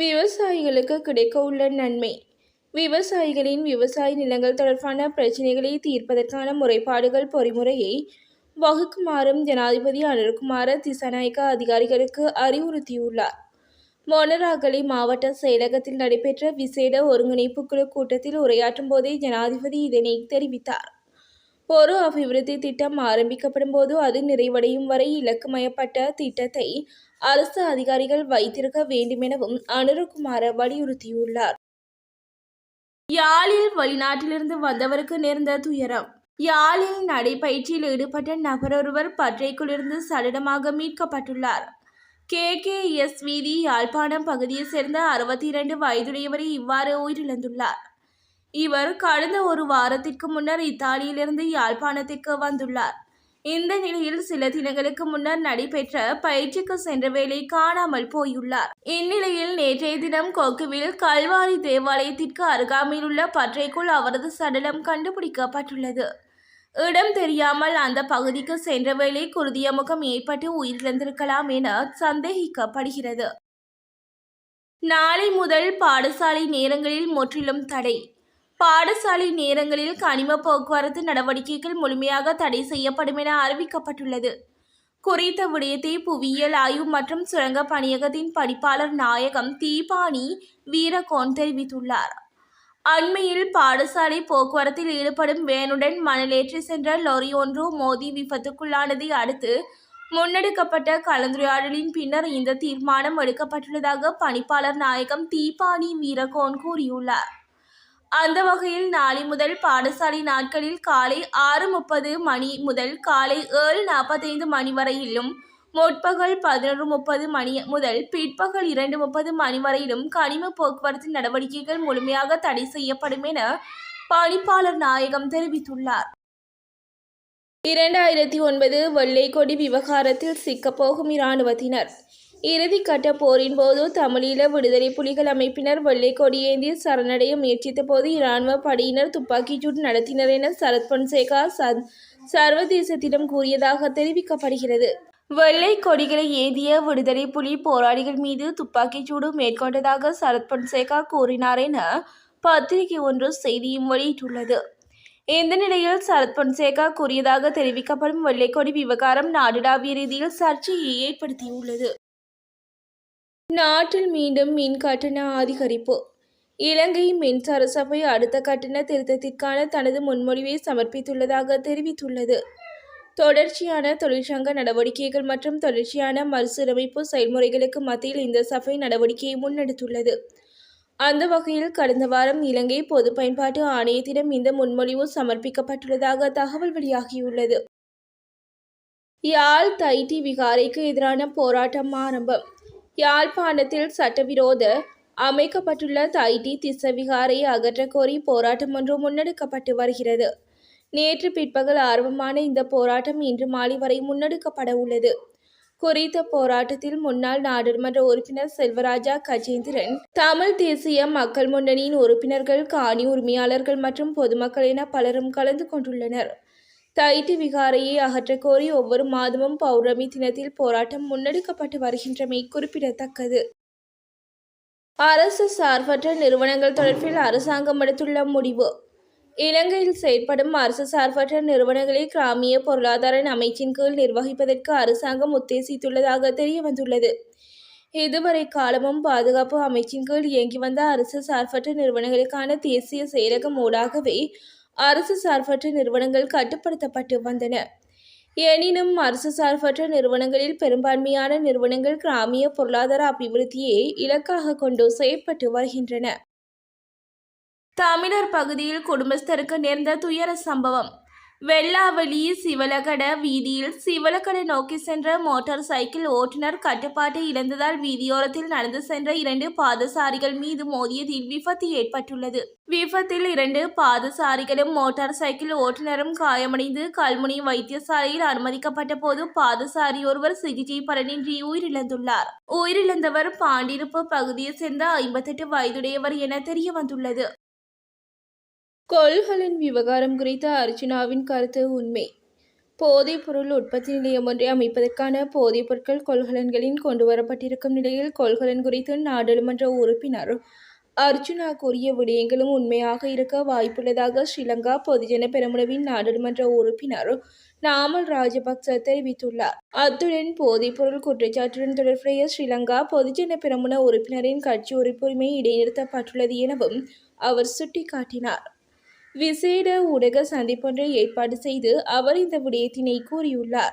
விவசாயிகளுக்கு கிடைக்க உள்ள நன்மை. விவசாயிகளின் விவசாய நிலங்கள் தொடர்பான பிரச்சினைகளை தீர்ப்பதற்கான முறைப்பாடுகள் பொறிமுறையை வகுக்குமாறும் ஜனாதிபதி அனுர்குமார திசாநாயக்க அதிகாரிகளுக்கு அறிவுறுத்தியுள்ளார். மொனராகலை மாவட்ட செயலகத்தில் நடைபெற்ற விசேட ஒருங்கிணைப்பு குழு கூட்டத்தில் உரையாற்றும் போதே ஜனாதிபதி இதனை தெரிவித்தார். ஒரு அபிவிருத்தி திட்டம் ஆரம்பிக்கப்படும் போது அது நிறைவடையும் வரை இலக்குமயப்பட்ட திட்டத்தை அரசு அதிகாரிகள் வைத்திருக்க வேண்டுமெனவும் அனுரகுமார வலியுறுத்தியுள்ளார். யாழில் வெளிநாட்டிலிருந்து வந்தவருக்கு நேர்ந்த துயரம். யாழில் நடைபயிற்சியில் ஈடுபட்ட நபரொருவர் பற்றைக்குள்ளிருந்து சடலமாக மீட்கப்பட்டுள்ளார். கே. கே. எஸ். வீதி யாழ்ப்பாணம் பகுதியைச் சேர்ந்த அறுபத்தி இரண்டு வயதுடையவரை இவ்வாறு உயிரிழந்துள்ளார். இவர் கடந்த ஒரு வாரத்திற்கு முன்னர் இத்தாலியிலிருந்து யாழ்ப்பாணத்திற்கு வந்துள்ளார். இந்த நிலையில் சில தினங்களுக்கு முன்னர் நடைபெற்ற பயிற்சிக்கு சென்ற வேளை காணாமல் போயுள்ளார். இந்நிலையில் நேற்றைய தினம் கொக்குவில் கல்வாரி தேவாலயத்திற்கு அருகாமையில் உள்ள பற்றைக்குள் அவரது சடலம் கண்டுபிடிக்கப்பட்டுள்ளது. இடம் தெரியாமல் அந்த பகுதிக்கு சென்ற வேளை குருதிய முகம் ஏற்பட்டு உயிரிழந்திருக்கலாம் என சந்தேகிக்கப்படுகிறது. நாளை முதல் பாடசாலை நேரங்களில் முற்றிலும் தடை. பாடசாலை நேரங்களில் கனிம போக்குவரத்து நடவடிக்கைகள் முழுமையாக தடை செய்யப்படும் என அறிவிக்கப்பட்டுள்ளது. குறித்த விடயத்தை புவியியல் ஆய்வு மற்றும் சுரங்க பணியகத்தின் படிப்பாளர் நாயகம் தீபானி வீரகோன் தெரிவித்துள்ளார். அண்மையில் பாடசாலை போக்குவரத்தில் ஈடுபடும் வேனுடன் மணலேற்றி சென்ற லொரி ஒன்று மோதி விபத்துக்குள்ளானதை அடுத்து முன்னெடுக்கப்பட்ட கலந்துரையாடலின் பின்னர் இந்த தீர்மானம் எடுக்கப்பட்டுள்ளதாக பணிப்பாளர் நாயகம் தீபானி வீரகோன் கூறியுள்ளார். அந்த வகையில் நாளை முதல் பாடசாலை நாட்களில் காலை ஆறு முப்பது மணி முதல் காலை ஏழு நாற்பத்தைந்து மணி வரையிலும் முற்பகல் பதினொரு முப்பது மணி முதல் பிற்பகல் இரண்டு முப்பது மணி வரையிலும் கனிம போக்குவரத்து நடவடிக்கைகள் முழுமையாக தடை செய்யப்படும் என பணிப்பாளர் நாயகம் தெரிவித்துள்ளார். இரண்டாயிரத்தி ஒன்பது வெள்ளை கொடி விவகாரத்தில் சிக்கப்போகும் இராணுவத்தினர். இறுதிக்கட்ட போரின் போது தமிழீழ விடுதலை புலிகள் அமைப்பினர் வெள்ளை கொடியேந்தி சரணடைய முயற்சித்த போது இராணுவ படையினர் துப்பாக்கிச்சூடு நடத்தினர் என சரத் பொன்சேகா சர்வதேசத்திடம் கூறியதாக தெரிவிக்கப்படுகிறது. வெள்ளை கொடிகளை ஏந்திய விடுதலை புலி போராளிகள் மீது துப்பாக்கிச்சூடு மேற்கொண்டதாக சரத் பொன்சேகா கூறினார் என பத்திரிகை ஒன்று செய்தியும் வெளியிட்டுள்ளது. இந்த நிலையில் சரத் பொன்சேகா கூறியதாக தெரிவிக்கப்படும் வெள்ளைக்கொடி விவகாரம் நாடுடாவிய ரீதியில் சர்ச்சையை ஏற்படுத்தியுள்ளது. நாட்டில் மீண்டும் மின் கட்டண அதிகரிப்பு. இலங்கை மின்சார சபை அடுத்த கட்டண திருத்தத்திற்கான தனது முன்மொழிவை சமர்ப்பித்துள்ளதாக தெரிவித்துள்ளது. தொடர்ச்சியான தொழிற்சங்க நடவடிக்கைகள் மற்றும் தொடர்ச்சியான மறுசீரமைப்பு செயல்முறைகளுக்கு மத்தியில் இந்த சபை நடவடிக்கையை முன்னெடுத்துள்ளது. அந்த வகையில் கடந்த வாரம் இலங்கை பொது பயன்பாட்டு ஆணையத்திடம் இந்த முன்மொழிவு சமர்ப்பிக்கப்பட்டுள்ளதாக தகவல் வெளியாகியுள்ளது. யாழ் தைட்டி விகாரைக்கு எதிரான போராட்டம் ஆரம்பம். யாழ்ப்பாணத்தில் சட்டவிரோத அமைக்கப்பட்டுள்ள தைடி திசவிகாரை அகற்றக்கோரி போராட்டம் ஒன்று முன்னெடுக்கப்பட்டு வருகிறது. நேற்று பிற்பகல் ஆர்வமான இந்த போராட்டம் இன்று மாலை வரை முன்னெடுக்கப்பட உள்ளது. குறித்த போராட்டத்தில் முன்னாள் நாடாளுமன்ற உறுப்பினர் செல்வராஜா கஜேந்திரன் தமிழ் தேசிய மக்கள் முன்னணியின் உறுப்பினர்கள் காணி உரிமையாளர்கள் மற்றும் பொதுமக்கள் என பலரும் கலந்து கொண்டுள்ளனர். தைட்டி விகாரையை அகற்றக் கோரி ஒவ்வொரு மாதமும் பௌர்ணமி தினத்தில் போராட்டம் முன்னெடுக்கப்பட்டு வருகின்றமை குறிப்பிடத்தக்கது. அரசு சார்பற்ற நிறுவனங்கள் தொடர்பில் அரசாங்கம் எடுத்துள்ள முடிவு. இலங்கையில் செயற்படும் அரசு சார்பற்ற நிறுவனங்களை கிராமிய பொருளாதார அமைச்சின் கீழ் நிர்வகிப்பதற்கு அரசாங்கம் உத்தேசித்துள்ளதாக தெரிய வந்துள்ளது இதுவரை காலமும் பாதுகாப்பு அமைச்சின் கீழ் இயங்கி வந்த அரசு சார்பற்ற நிறுவனங்களுக்கான தேசிய செயலகம் ஊடாகவே அரசு சார்பற்ற நிறுவனங்கள் கட்டுப்படுத்தப்பட்டு வந்தன. எனினும் அரசு சார்பற்ற நிறுவனங்களில் பெரும்பான்மையான நிறுவனங்கள் கிராமிய பொருளாதார அபிவிருத்தியை இலக்காக கொண்டு செயற்பட்டு வருகின்றன. தமிழர் பகுதியில் குடும்பஸ்தருக்கு நேர்ந்த துயர சம்பவம். வெள்ளாவளி சிவலகட வீதியில் சிவலகடை நோக்கி சென்ற மோட்டார் சைக்கிள் ஓட்டுநர் கட்டுப்பாட்டை இழந்ததால் வீதியோரத்தில் நடந்து சென்ற இரண்டு பாதசாரிகள் மீது மோதியதில் விபத்து ஏற்பட்டுள்ளது. விபத்தில் இரண்டு பாதசாரிகளும் மோட்டார் சைக்கிள் ஓட்டுநரும் காயமடைந்து கல்முனை வைத்தியசாலையில் அனுமதிக்கப்பட்ட போது பாதசாரி ஒருவர் சிகிச்சை பலனின்றி உயிரிழந்துள்ளார். உயிரிழந்தவர் பாண்டிருப்பு பகுதியைச் சேர்ந்த ஐம்பத்தெட்டு வயதுடையவர் என தெரிய வந்துள்ளது கொள்கலன் விவகாரம் குறித்த அர்ஜுனாவின் கருத்து உண்மை. போதைப் பொருள் உற்பத்தி நிலையம் ஒன்றை அமைப்பதற்கான போதைப் பொருட்கள் கொள்கலன்களின் கொண்டுவரப்பட்டிருக்கும் நிலையில் கொள்கலன் குறித்து நாடாளுமன்ற உறுப்பினர் அர்ஜுனா கூறிய விடயங்களும் உண்மையாக இருக்க வாய்ப்புள்ளதாக ஸ்ரீலங்கா பொதுஜன பெரமுனவின் நாடாளுமன்ற உறுப்பினர் நாமல் ராஜபக்ச தெரிவித்துள்ளார். அத்துடன் போதைப்பொருள் குற்றச்சாட்டுடன் தொடர்புடைய ஸ்ரீலங்கா பொதுஜன பெரமுன உறுப்பினரின் கட்சி உறுப்புரிமை இடைநிறுத்தப்பட்டுள்ளது எனவும் அவர் சுட்டிக்காட்டினார். விசேட ஊடக சந்திப்பொன்றை ஏற்பாடு செய்து அவர் இந்த விடயத்தினை கூறியுள்ளார்.